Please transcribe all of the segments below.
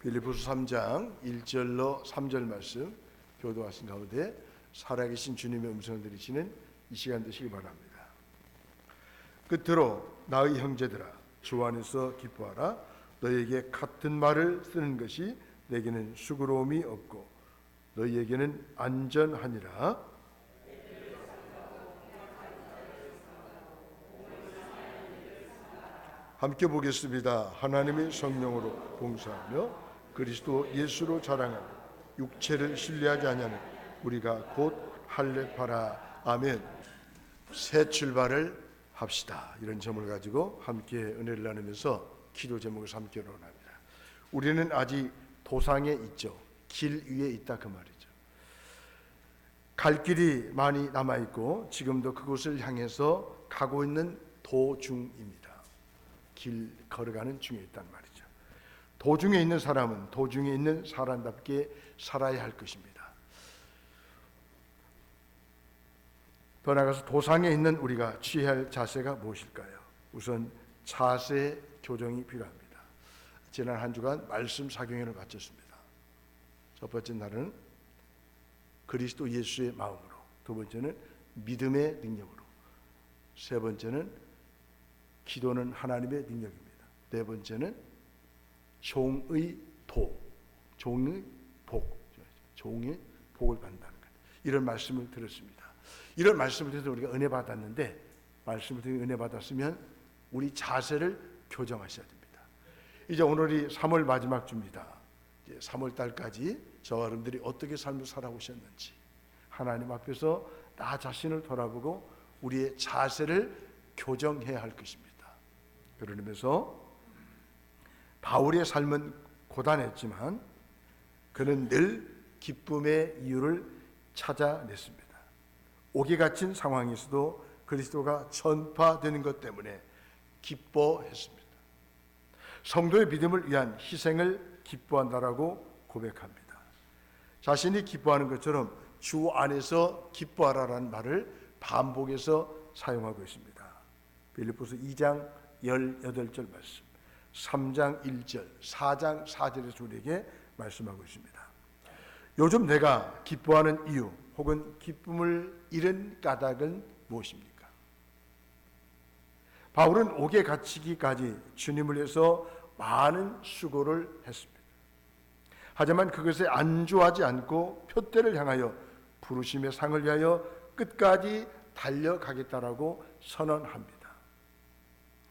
빌리포스 3장 1절로 3절 말씀 교도하신 가운데 살아계신 주님의 음성을 들으시는 이 시간 되시기 바랍니다. 끝으로 나의 형제들아 주 안에서 기뻐하라 너에게 같은 말을 쓰는 것이 내게는 수고로움이 없고 너희에게는 안전하니라 함께 보겠습니다. 하나님의 성령으로 봉사하며 그리스도 예수로 자랑하며 육체를 신뢰하지 아니하는 우리가 곧 할례파라 아멘. 새 출발을 합시다. 이런 점을 가지고 함께 은혜를 나누면서 기도 제목을 삼기로 합니다. 우리는 아직 도상에 있죠. 길 위에 있다 그 말이죠. 갈 길이 많이 남아 있고 지금도 그곳을 향해서 가고 있는 도중입니다. 길 걸어가는 중에 있단 말이죠. 도중에 있는 사람은 도중에 있는 사람답게 살아야 할 것입니다. 더 나아가서 도상에 있는 우리가 취해야 할 자세가 무엇일까요? 우선 자세 교정이 필요합니다. 지난 한 주간 말씀 사경회를 마쳤습니다. 첫 번째 날은 그리스도 예수의 마음으로, 두 번째는 믿음의 능력으로, 세 번째는 기도는 하나님의 능력입니다. 네 번째는 종의 도, 종의 복, 종의 복을 받는다는 것. 이런 말씀을 들었습니다. 이런 말씀을 들어서 우리가 은혜 받았는데 말씀을 듣고 은혜 받았으면 우리 자세를 교정하셔야 됩니다. 이제 오늘이 3월 마지막 주입니다. 이제 3월 달까지 저와 여러분들이 어떻게 삶을 살아오셨는지 하나님 앞에서 나 자신을 돌아보고 우리의 자세를 교정해야 할 것입니다. 의미에서 바울의 삶은 고단했지만 그는 늘 기쁨의 이유를 찾아냈습니다. 옥에 갇힌 상황에서도 그리스도가 전파되는 것 때문에 기뻐했습니다. 성도의 믿음을 위한 희생을 기뻐한다라고 고백합니다. 자신이 기뻐하는 것처럼 주 안에서 기뻐하라라는 말을 반복해서 사용하고 있습니다. 빌립보서 2장 18절 말씀, 3장 1절, 4장 4절에서 우리에게 말씀하고 있습니다. 요즘 내가 기뻐하는 이유 혹은 기쁨을 잃은 까닭은 무엇입니까? 바울은 옥에 갇히기까지 주님을 위해서 많은 수고를 했습니다. 하지만 그것에 안주하지 않고 표대를 향하여 부르심의 상을 위하여 끝까지 달려가겠다라고 선언합니다.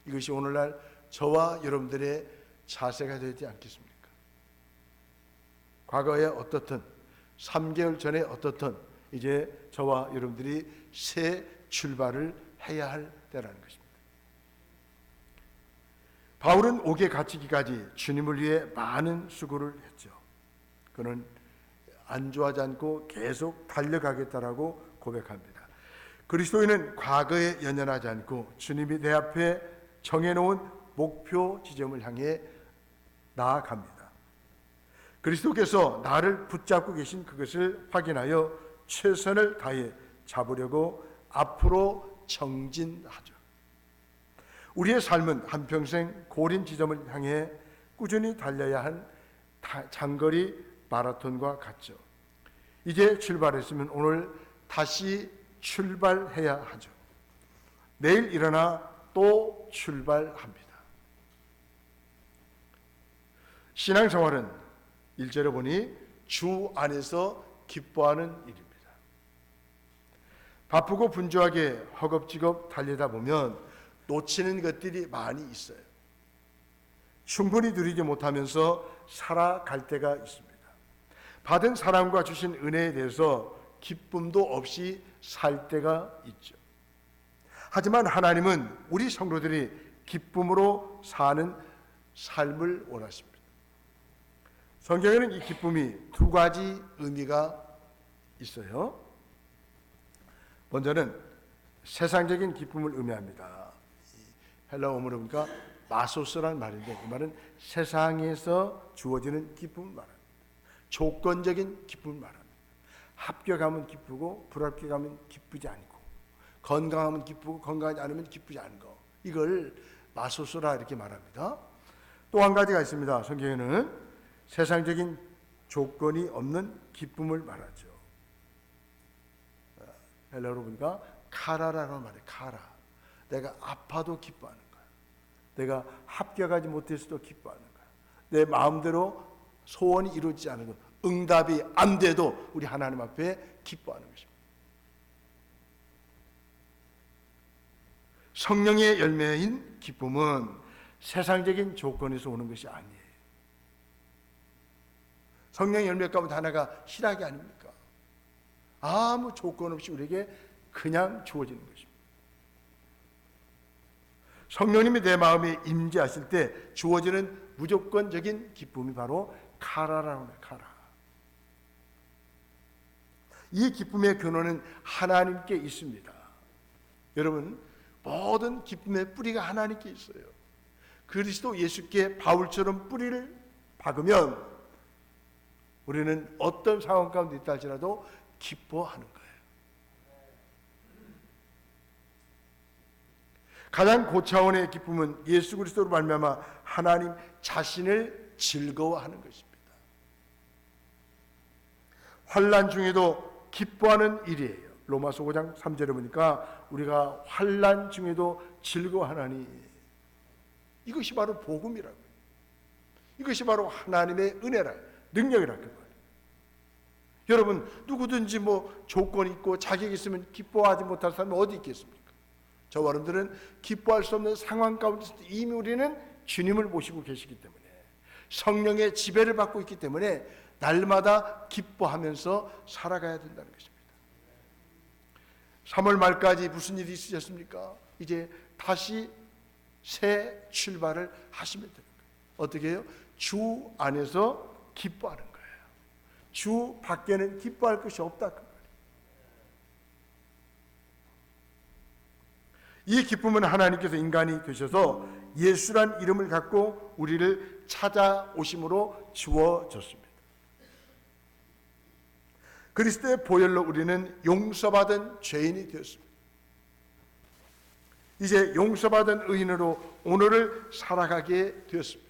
이것이 오늘날 저와 여러분들의 자세가 되지 않겠습니까? 과거에 어떻든 3개월 전에 어떻든 이제 저와 여러분들이 새 출발을 해야 할 때라는 것입니다. 바울은 옥에 갇히기까지 주님을 위해 많은 수고를 했죠. 그는 안주하지 않고 계속 달려가겠다라고 고백합니다. 그리스도인은 과거에 연연하지 않고 주님이 내 앞에 정해놓은 목표 지점을 향해 나아갑니다. 그리스도께서 나를 붙잡고 계신 그것을 확인하여 최선을 다해 잡으려고 앞으로 정진하죠. 우리의 삶은 한평생 고린 지점을 향해 꾸준히 달려야 한 장거리 마라톤과 같죠. 이제 출발했으면 오늘 다시 출발해야 하죠. 내일 일어나 또 출발합니다. 신앙생활은 일절에 보니 주 안에서 기뻐하는 일입니다. 바쁘고 분주하게 허겁지겁 달리다 보면 놓치는 것들이 많이 있어요. 충분히 누리지 못하면서 살아갈 때가 있습니다. 받은 사랑과 주신 은혜에 대해서 기쁨도 없이 살 때가 있죠. 하지만 하나님은 우리 성도들이 기쁨으로 사는 삶을 원하십니다. 성경에는 이 기쁨이 두 가지 의미가 있어요. 먼저는 세상적인 기쁨을 의미합니다. 헬라 어문을 보니까 마소스라는 말인데 그 말은 세상에서 주어지는 기쁨을 말합니다. 조건적인 기쁨을 말합니다. 합격하면 기쁘고 불합격하면 기쁘지 않고 건강하면 기쁘고 건강하지 않으면 기쁘지 않은 거 이걸 마소스라 이렇게 말합니다. 또 한 가지가 있습니다. 성경에는 세상적인 조건이 없는 기쁨을 말하죠. 어, 헬라로 보니까 카라라는 말이에요. 카라. 내가 아파도 기뻐하는 거야. 내가 합격하지 못했어도 기뻐하는 거야. 내 마음대로 소원이 이루어지지 않은 것, 응답이 안 돼도 우리 하나님 앞에 기뻐하는 것입니다. 성령의 열매인 기쁨은 세상적인 조건에서 오는 것이 아니에요. 성령의 열매 가운데 하나가 희락이 아닙니까? 아무 조건 없이 우리에게 그냥 주어지는 것입니다. 성령님이 내 마음에 임재하실 때 주어지는 무조건적인 기쁨이 바로 카라라는. 카라. 이 기쁨의 근원은 하나님께 있습니다. 여러분 모든 기쁨의 뿌리가 하나님께 있어요. 그리스도 예수께 바울처럼 뿌리를 박으면 우리는 어떤 상황 가운데 있다 할지라도 기뻐하는 거예요. 가장 고차원의 기쁨은 예수 그리스도로 말미암아 하나님 자신을 즐거워하는 것입니다. 환란 중에도 기뻐하는 일이에요. 로마서 5장 3절에 보니까 우리가 환란 중에도 즐거워하나니 이것이 바로 복음이라고. 이것이 바로 하나님의 은혜라, 능력이라 그 말이에요. 여러분 누구든지 뭐 조건이 있고 자격이 있으면 기뻐하지 못할 사람이 어디 있겠습니까? 저와 여러분들은 기뻐할 수 없는 상황 가운데 이미 우리는 주님을 모시고 계시기 때문에 성령의 지배를 받고 있기 때문에 날마다 기뻐하면서 살아가야 된다는 것입니다. 3월 말까지 무슨 일이 있으셨습니까? 이제 다시 새 출발을 하시면 거예요. 어떻게 해요? 주 안에서 기뻐하는 거예요. 주 밖에는 기뻐할 것이 없다. 그. 이 기쁨은 하나님께서 인간이 되셔서 예수란 이름을 갖고 우리를 찾아오심으로 주어졌습니다. 그리스도의 보혈로 우리는 용서받은 죄인이 되었습니다. 이제 용서받은 의인으로 오늘을 살아가게 되었습니다.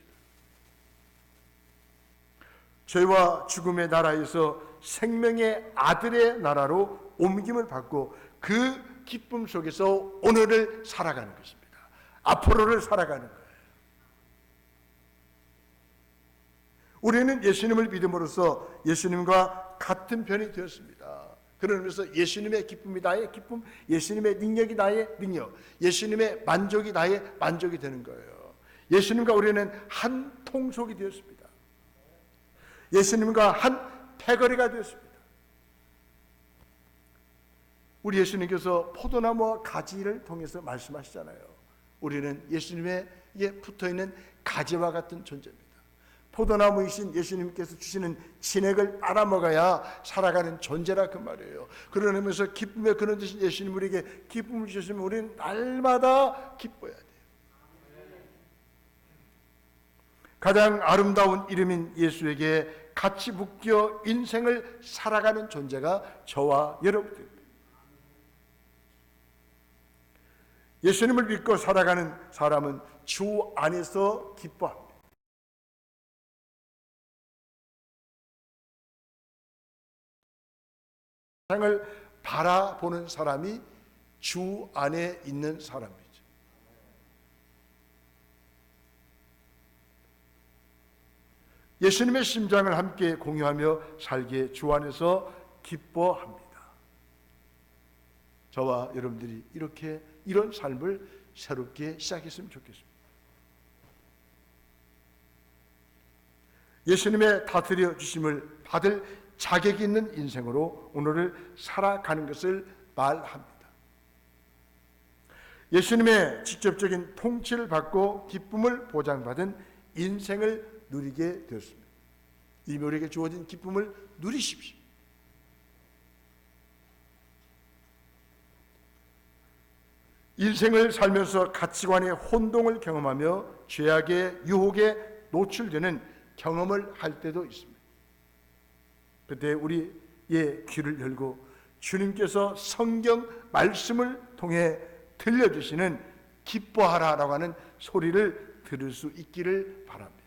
죄와 죽음의 나라에서 생명의 아들의 나라로 옮김을 받고 그 기쁨 속에서 오늘을 살아가는 것입니다. 앞으로를 살아가는 거예요. 우리는 예수님을 믿음으로써 예수님과 같은 편이 되었습니다. 그러면서 예수님의 기쁨이 나의 기쁨, 예수님의 능력이 나의 능력, 예수님의 만족이 나의 만족이 되는 거예요. 예수님과 우리는 한 통속이 되었습니다. 예수님과 한 패거리가 되었습니다. 우리 예수님께서 포도나무와 가지를 통해서 말씀하시잖아요. 우리는 예수님의 붙어 있는 가지와 같은 존재입니다. 포도나무이신 예수님께서 주시는 진액을 빨아먹어야 살아가는 존재라 그 말이에요. 그러면서 기쁨에 그런 듯이 예수님 우리에게 기쁨을 주시면 우리는 날마다 기뻐야 돼요. 가장 아름다운 이름인 예수에게 같이 묶여 인생을 살아가는 존재가 저와 여러분입니다. 예수님을 믿고 살아가는 사람은 주 안에서 기뻐합니다. 세상을 바라보는 사람이 주 안에 있는 사람이죠. 예수님의 심장을 함께 공유하며 살기에 주 안에서 기뻐합니다. 저와 여러분들이 이렇게 이런 삶을 새롭게 시작했으면 좋겠습니다. 예수님의 다스려 주심을 받을 자격 있는 인생으로 오늘을 살아가는 것을 말합니다. 예수님의 직접적인 통치를 받고 기쁨을 보장받은 인생을 누리게 되었습니다. 이미 우리에게 주어진 기쁨을 누리십시오. 인생을 살면서 가치관의 혼동을 경험하며 죄악의 유혹에 노출되는 경험을 할 때도 있습니다. 그때 우리의 귀를 열고 주님께서 성경 말씀을 통해 들려주시는 기뻐하라라고 하는 소리를 들을 수 있기를 바랍니다.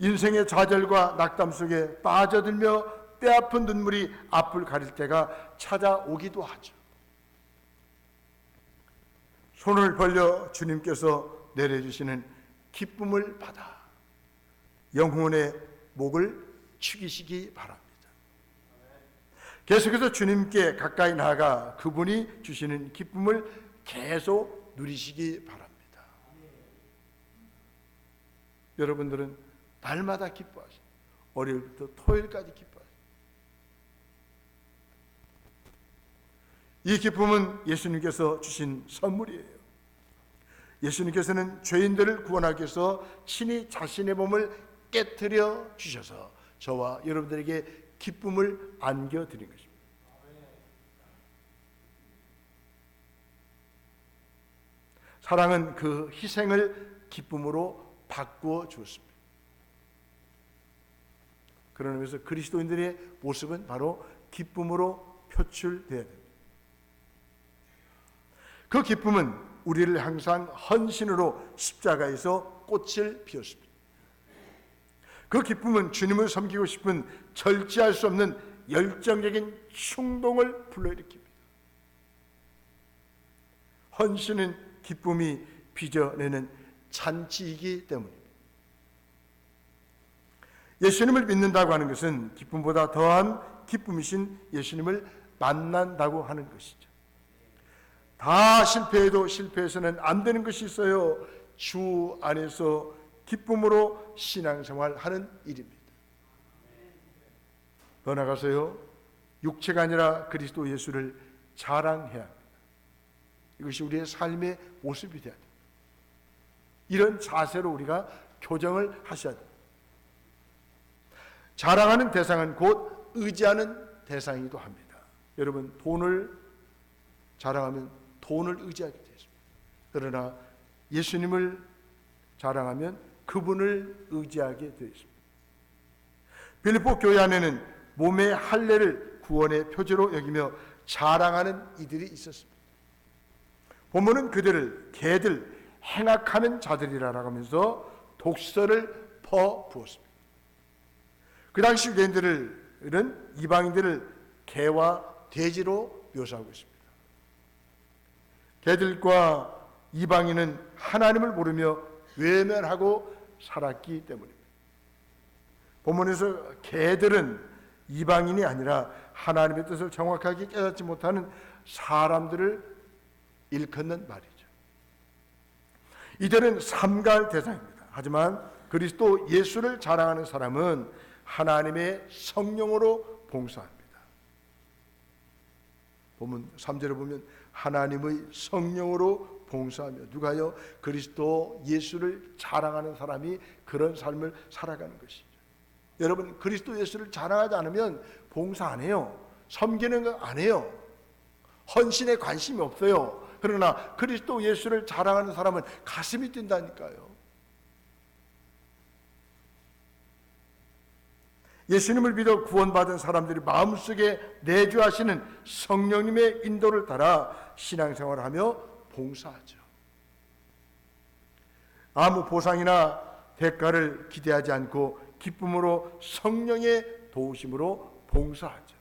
인생의 좌절과 낙담 속에 빠져들며 뼈아픈 눈물이 앞을 가릴 때가 찾아오기도 하죠. 손을 벌려 주님께서 내려주시는 기쁨을 받아 영혼의 목을 축이시기 바랍니다. 계속해서 주님께 가까이 나아가 그분이 주시는 기쁨을 계속 누리시기 바랍니다. 여러분들은 날마다 기뻐하시고 월요일부터 토요일까지 기뻐하시고 이 기쁨은 예수님께서 주신 선물이에요. 예수님께서는 죄인들을 구원하기 위해서 친히 자신의 몸을 깨뜨려 주셔서 저와 여러분들에게 기쁨을 안겨 드린 것입니다. 사랑은 그 희생을 기쁨으로 바꾸어 주었습니다. 그런 의미에서 그리스도인들의 모습은 바로 기쁨으로 표출되어야 됩니다. 그 기쁨은 우리를 항상 헌신으로 십자가에서 꽃을 피웠습니다. 그 기쁨은 주님을 섬기고 싶은 절제할 수 없는 열정적인 충동을 불러일으킵니다. 헌신은 기쁨이 빚어내는 잔치이기 때문입니다. 예수님을 믿는다고 하는 것은 기쁨보다 더한 기쁨이신 예수님을 만난다고 하는 것이죠. 다 실패해도 실패해서는 안 되는 것이 있어요. 주 안에서 기쁨으로 신앙생활 하는 일입니다. 더 나가서요. 육체가 아니라 그리스도 예수를 자랑해야 합니다. 이것이 우리의 삶의 모습이 되어야 됩니다. 이런 자세로 우리가 교정을 하셔야 됩니다. 자랑하는 대상은 곧 의지하는 대상이기도 합니다. 여러분 돈을 자랑하면 돈을 의지하게 되습니다. 그러나 예수님을 자랑하면 그분을 의지하게 되어 있습니다. 빌립보 교회 안에는 몸의 할례를 구원의 표제로 여기며 자랑하는 이들이 있었습니다. 본문은 그들을 개들 행악하는 자들이라고 하면서 독서를 퍼 부었습니다. 그 당시 유대인들은 이방인들을 개와 돼지로 묘사하고 있습니다. 개들과 이방인은 하나님을 모르며 외면하고 살았기 때문입니다. 본문에서 개들은 이방인이 아니라 하나님의 뜻을 정확하게 깨닫지 못하는 사람들을 일컫는 말이죠. 이들은 삼갈 대상입니다. 하지만 그리스도 예수를 자랑하는 사람은 하나님의 성령으로 봉사합니다. 보면 3절에 보면 하나님의 성령으로 봉사하며 누가요? 그리스도 예수를 자랑하는 사람이 그런 삶을 살아가는 것이죠. 여러분 그리스도 예수를 자랑하지 않으면 봉사 안 해요. 섬기는 거 안 해요. 헌신에 관심이 없어요. 그러나 그리스도 예수를 자랑하는 사람은 가슴이 뛴다니까요. 예수님을 믿어 구원받은 사람들이 마음속에 내주하시는 성령님의 인도를 따라 신앙생활을 하며 봉사하죠. 아무 보상이나 대가를 기대하지 않고 기쁨으로 성령의 도우심으로 봉사하죠.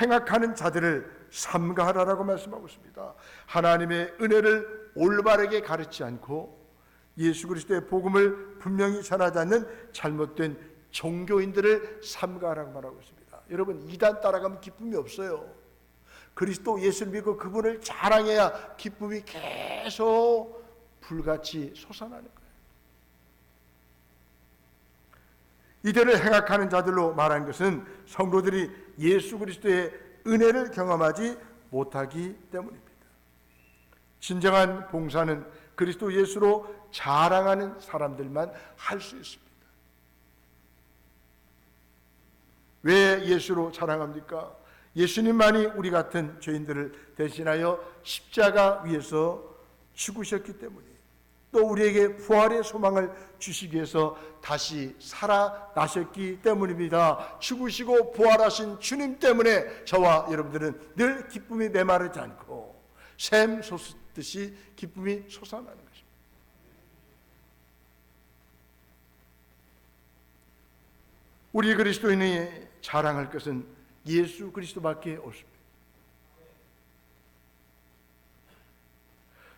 행악하는 자들을 삼가하라라고 말씀하고 있습니다. 하나님의 은혜를 올바르게 가르치 않고 예수 그리스도의 복음을 분명히 전하지 않는 잘못된 종교인들을 삼가하라고 말하고 있습니다. 여러분 이단 따라가면 기쁨이 없어요. 그리스도 예수를 믿고 그분을 자랑해야 기쁨이 계속 불같이 솟아나는 거예요. 이들을 행악하는 자들로 말한 것은 성도들이 예수 그리스도의 은혜를 경험하지 못하기 때문입니다. 진정한 봉사는 그리스도 예수로 자랑하는 사람들만 할 수 있습니다. 왜 예수로 자랑합니까? 예수님만이 우리 같은 죄인들을 대신하여 십자가 위에서 죽으셨기 때문에 또 우리에게 부활의 소망을 주시기 위해서 다시 살아나셨기 때문입니다. 죽으시고 부활하신 주님 때문에 저와 여러분들은 늘 기쁨이 메마르지 않고 샘 솟듯이 기쁨이 솟아나는 것입니다. 우리 그리스도인이 자랑할 것은 예수 그리스도밖에 없습니다.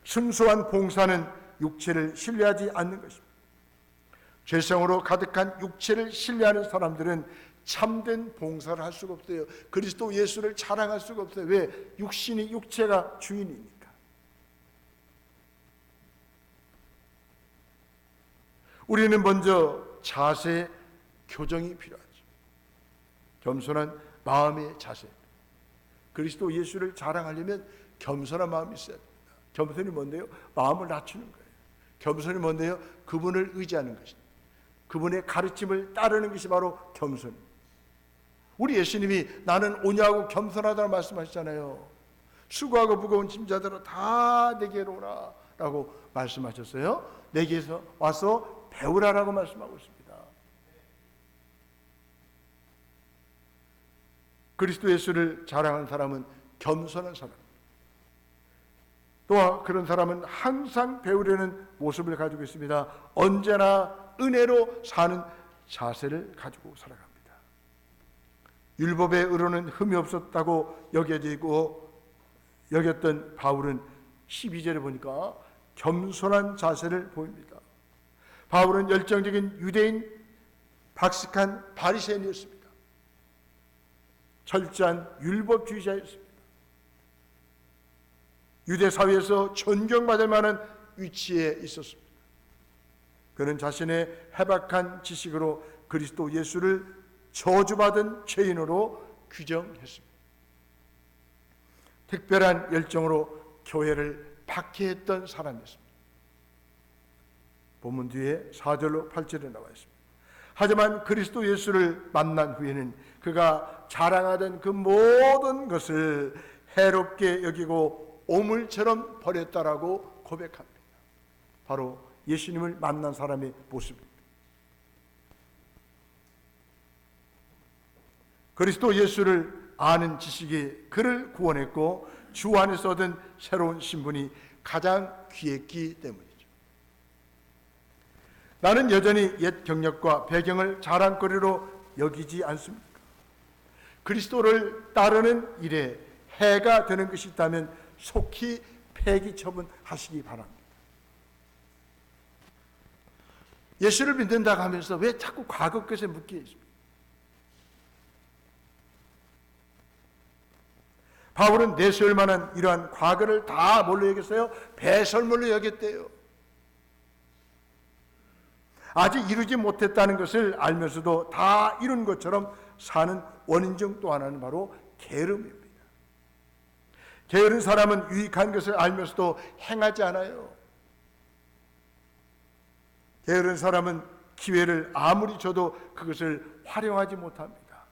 순수한 봉사는 육체를 신뢰하지 않는 것입니다. 죄성으로 가득한 육체를 신뢰하는 사람들은 참된 봉사를 할 수가 없어요. 그리스도 예수를 자랑할 수가 없어요. 왜? 육신이 육체가 주인이니까. 우리는 먼저 자세 교정이 필요하죠. 겸손한 마음의 자세. 그리스도 예수를 자랑하려면 겸손한 마음이 있어야 됩니다. 겸손이 뭔데요? 마음을 낮추는 거예요. 겸손이 뭔데요? 그분을 의지하는 것입니다. 그분의 가르침을 따르는 것이 바로 겸손. 우리 예수님이 나는 오냐고 겸손하다고 말씀하셨잖아요. 수고하고 무거운 짐자들아 다 내게로 오라 라고 말씀하셨어요. 내게서 와서 배우라라고 말씀하고 있습니다. 그리스도 예수를 자랑하는 사람은 겸손한 사람. 또한 그런 사람은 항상 배우려는 모습을 가지고 있습니다. 언제나 은혜로 사는 자세를 가지고 살아갑니다. 율법의 의로는 흠이 없었다고 여겨지고 여겼던 바울은 12절에 보니까 겸손한 자세를 보입니다. 바울은 열정적인 유대인 박식한 바리새인이었습니다. 철저한 율법주의자였습니다. 유대 사회에서 존경받을 만한 위치에 있었습니다. 그는 자신의 해박한 지식으로 그리스도 예수를 저주받은 죄인으로 규정했습니다. 특별한 열정으로 교회를 박해했던 사람이었습니다. 본문 뒤에 4절로 8절에 나와 있습니다. 하지만 그리스도 예수를 만난 후에는 그가 자랑하던 그 모든 것을 해롭게 여기고 오물처럼 버렸다라고 고백합니다. 바로 예수님을 만난 사람의 모습입니다. 그리스도 예수를 아는 지식이 그를 구원했고 주 안에서 얻은 새로운 신분이 가장 귀했기 때문이죠. 나는 여전히 옛 경력과 배경을 자랑거리로 여기지 않습니까? 그리스도를 따르는 일에 해가 되는 것이 있다면 속히 폐기 처분하시기 바랍니다. 예수를 믿는다고 하면서 왜 자꾸 과거 것에 묶여 있습니까? 바울은 내세울 만한 이러한 과거를 다 뭘로 여겼어요? 배설물로 여겼대요. 아직 이루지 못했다는 것을 알면서도 다 이룬 것처럼 사는 원인 중 또 하나는 바로 게으름입니다. 게으른 사람은 유익한 것을 알면서도 행하지 않아요. 게으른 사람은 기회를 아무리 줘도 그것을 활용하지 못합니다.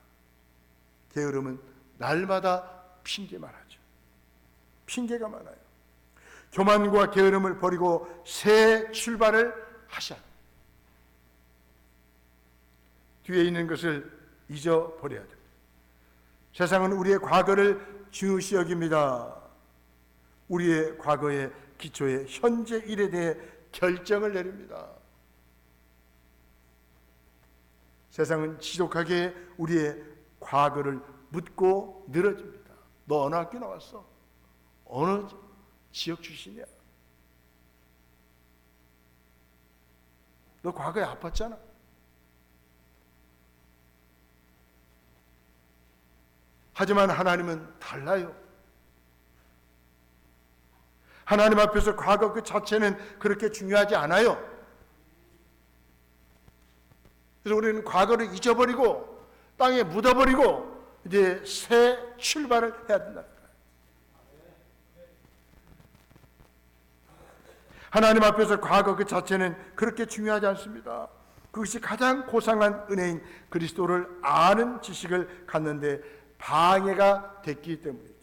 게으름은 날마다 핑계만 하죠. 핑계가 많아요. 교만과 게으름을 버리고 새 출발을 합니다. 뒤에 있는 것을 잊어버려야 됩니다. 세상은 우리의 과거를 중요시 여깁니다. 우리의 과거의 기초에 현재 일에 대해 결정을 내립니다. 세상은 지독하게 우리의 과거를 묻고 늘어집니다. 너 어느 학교 나왔어? 어느 지역 출신이야? 너 과거에 아팠잖아. 하지만 하나님은 달라요. 하나님 앞에서 과거 그 자체는 그렇게 중요하지 않아요. 그래서 우리는 과거를 잊어버리고 땅에 묻어버리고 이제 새 출발을 해야 된다. 하나님 앞에서 과거 그 자체는 그렇게 중요하지 않습니다. 그것이 가장 고상한 은혜인 그리스도를 아는 지식을 갖는데 방해가 됐기 때문이죠.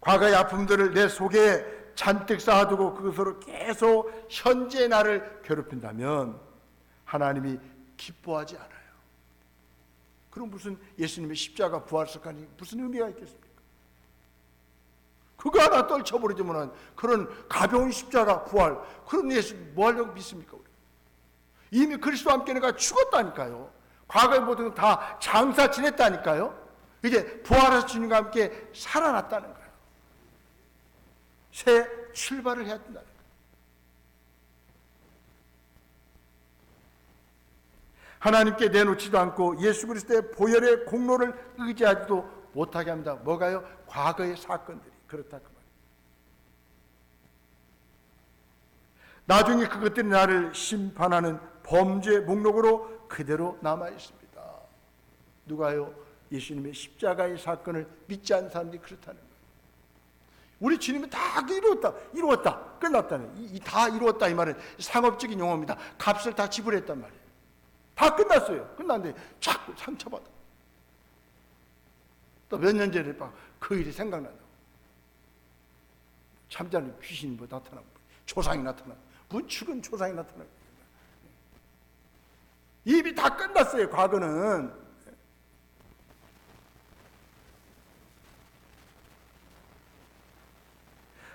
과거의 아픔들을 내 속에 잔뜩 쌓아두고 그것으로 계속 현재 나를 괴롭힌다면 하나님이 기뻐하지 않아요. 그럼 무슨 예수님의 십자가 부활석하니 무슨 의미가 있겠습니까? 그거 하나 떨쳐버리지만 그런 가벼운 십자가 부활 그런 예수 뭐 하려고 믿습니까? 우리? 이미 그리스도와 함께 내가 죽었다니까요. 과거의 모든 건 다 장사 지냈다니까요. 이제 부활하신 주님과 함께 살아났다는 거예요. 새 출발을 해야 된다는 거예요. 하나님께 내놓지도 않고 예수 그리스도의 보혈의 공로를 의지하지도 못하게 합니다. 뭐가요? 과거의 사건들이 그렇다 그 말이에요. 나중에 그것들이 나를 심판하는 범죄 목록으로 그대로 남아 있습니다. 누가요? 예수님의 십자가의 사건을 믿지 않는 사람들이 그렇다는. 우리 주님이 다 이루었다, 이루었다, 끝났다는 이, 다 이루었다 이 말은 상업적인 용어입니다. 값을 다 지불했단 말이에요. 다 끝났어요. 끝났는데 자꾸 상처받아. 또 몇 년 전에 막그 일이 생각난다고. 잠자는 귀신이 뭐 나타나고 조상이 나타나고 문 죽은 조상이 나타나고 입이 다 끝났어요. 과거는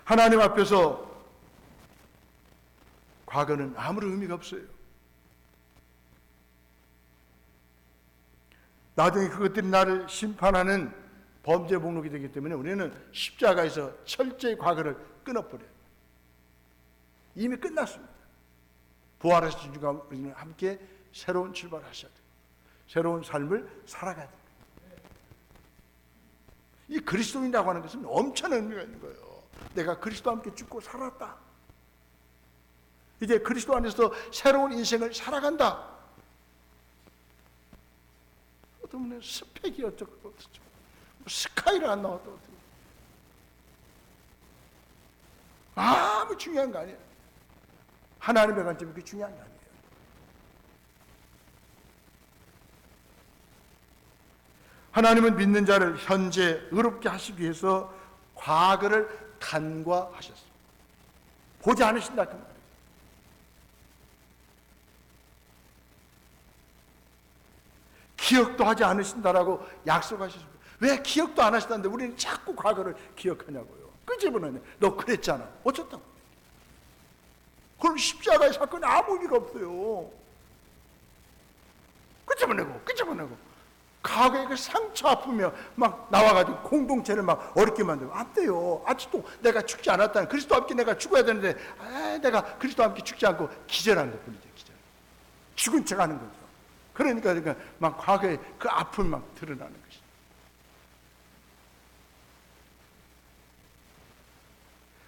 하나님 앞에서 과거는 아무런 의미가 없어요. 나중에 그것들이 나를 심판하는 범죄 목록이 되기 때문에 우리는 십자가에서 철저히 과거를 끊어버려요. 이미 끝났습니다. 부활하신 주가 우리는 함께 새로운 출발하셔야 돼요. 새로운 삶을 살아가야 돼요. 이 그리스도인이라고 하는 것은 엄청난 의미가 있는 거예요. 내가 그리스도와 함께 죽고 살았다. 이제 그리스도 안에서 새로운 인생을 살아간다. 어떤 분은 스펙이 어쩌고 어쩌고 뭐 스카이를 안 나왔다 어떻게 아무 중요한 거 아니에요. 하나님의 관점이 그게 중요한 게 아니에요. 하나님은 믿는 자를 현재 의롭게 하시기 위해서 과거를 간과하셨습니다. 보지 않으신다 그 말이에요. 기억도 하지 않으신다라고 약속하셨습니다. 왜 기억도 안 하시다는데 우리는 자꾸 과거를 기억하냐고요. 끄집어내네. 너 그랬잖아. 어쩌다고. 그럼 십자가의 사건이 아무 의미가 없어요. 끄집어내고, 끄집어내고. 과거에 그 상처 아프며 막 나와가지고 공동체를 막 어렵게 만들고 안 돼요. 아직도 내가 죽지 않았다는 그리스도 함께 내가 죽어야 되는데 아, 내가 그리스도 함께 죽지 않고 기절한 것 뿐이죠. 기절. 죽은 척 하는 거죠. 그러니까, 그러니까 막 과거에 그 아픔 막 드러나는 것이.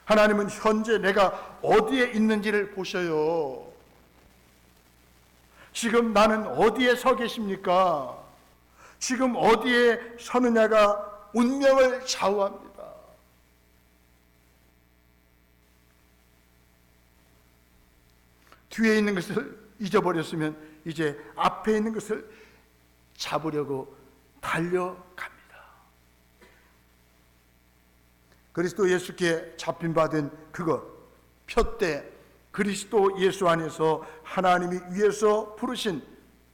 하나님은 현재 내가 어디에 있는지를 보셔요. 지금 나는 어디에 서 계십니까? 지금 어디에 서느냐가 운명을 좌우합니다. 뒤에 있는 것을 잊어버렸으면 이제 앞에 있는 것을 잡으려고 달려갑니다. 그리스도 예수께 잡힌 받은 그것, 표대 그리스도 예수 안에서 하나님이 위에서 부르신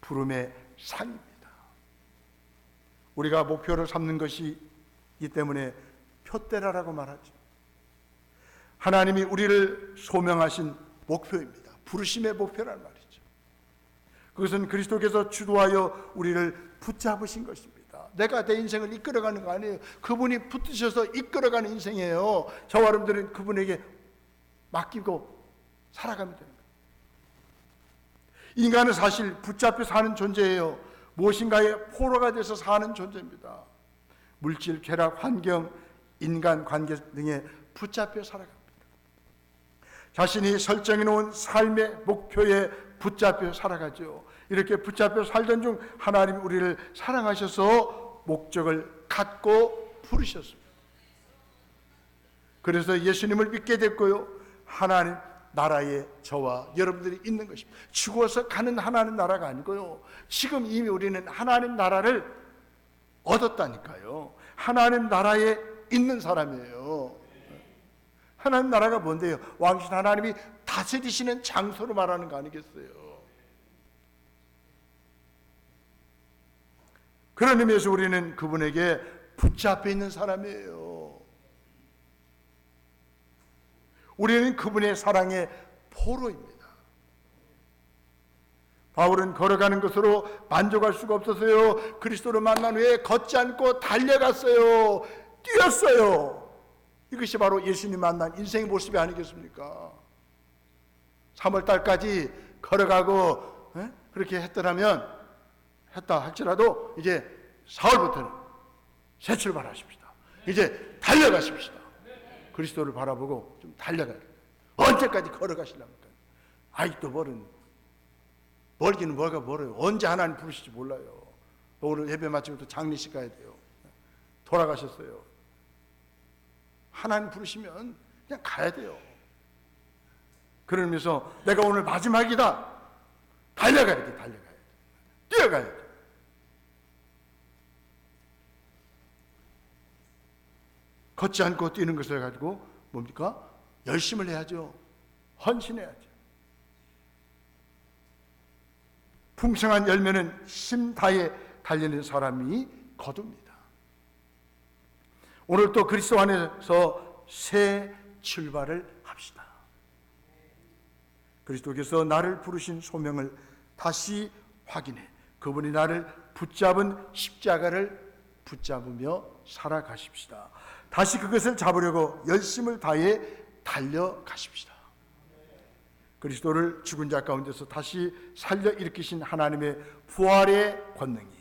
부름의 상입니다. 우리가 목표를 삼는 것이 이 때문에 표대라라고 말하죠. 하나님이 우리를 소명하신 목표입니다. 부르심의 목표란 말이죠. 그것은 그리스도께서 주도하여 우리를 붙잡으신 것입니다. 내가 내 인생을 이끌어가는 거 아니에요. 그분이 붙으셔서 이끌어가는 인생이에요. 저와 여러분들은 그분에게 맡기고 살아가면 됩니다. 인간은 사실 붙잡혀 사는 존재예요. 무엇인가에 포로가 돼서 사는 존재입니다. 물질, 쾌락, 환경, 인간 관계 등에 붙잡혀 살아갑니다. 자신이 설정해 놓은 삶의 목표에 붙잡혀 살아가죠. 이렇게 붙잡혀 살던 중 하나님 우리를 사랑하셔서 목적을 갖고 부르셨습니다. 그래서 예수님을 믿게 됐고요. 하나님 나라에 저와 여러분들이 있는 것입니다. 죽어서 가는 하나님 나라가 아니고요. 지금 이미 우리는 하나님 나라를 얻었다니까요. 하나님 나라에 있는 사람이에요. 하나님 나라가 뭔데요? 왕신 하나님이 다스리시는 장소로 말하는 거 아니겠어요? 그런 의미에서 우리는 그분에게 붙잡혀 있는 사람이에요. 우리는 그분의 사랑의 포로입니다. 바울은 걸어가는 것으로 만족할 수가 없어서요. 그리스도를 만난 후에 걷지 않고 달려갔어요. 뛰었어요. 이것이 바로 예수님 만난 인생의 모습이 아니겠습니까? 3월 달까지 걸어가고 에? 그렇게 했더라면 했다 할지라도 이제 4월부터는 새 출발하십시다. 이제 달려가십시다. 그리스도를 바라보고 좀 달려가야 돼요. 언제까지 걸어가시랍니까? 아직도 멀은 멀기는 뭐가 멀어요. 언제 하나님 부르실지 몰라요. 오늘 예배 마치고 또 장례식 가야 돼요. 돌아가셨어요. 하나님 부르시면 그냥 가야 돼요. 그러면서 내가 오늘 마지막이다. 달려가야 돼, 달려가야 돼. 뛰어가야 돼. 걷지 않고 뛰는 것을 가지고 뭡니까? 열심을 해야죠. 헌신해야죠. 풍성한 열매는 심다에 달리는 사람이 거둡니다. 오늘 또 그리스도 안에서 새 출발을 합시다. 그리스도께서 나를 부르신 소명을 다시 확인해 그분이 나를 붙잡은 십자가를 붙잡으며 살아가십시다. 다시 그것을 잡으려고 열심을 다해 달려가십시다. 그리스도를 죽은 자 가운데서 다시 살려 일으키신 하나님의 부활의 권능이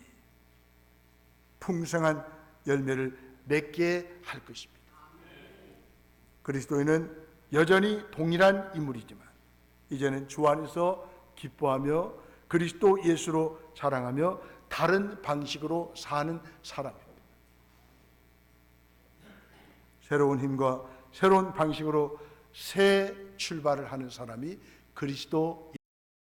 풍성한 열매를 맺게 할 것입니다. 그리스도인은 여전히 동일한 인물이지만 이제는 주 안에서 기뻐하며 그리스도 예수로 자랑하며 다른 방식으로 사는 사람입니다. 새로운 힘과 새로운 방식으로 새 출발을 하는 사람이 그리스도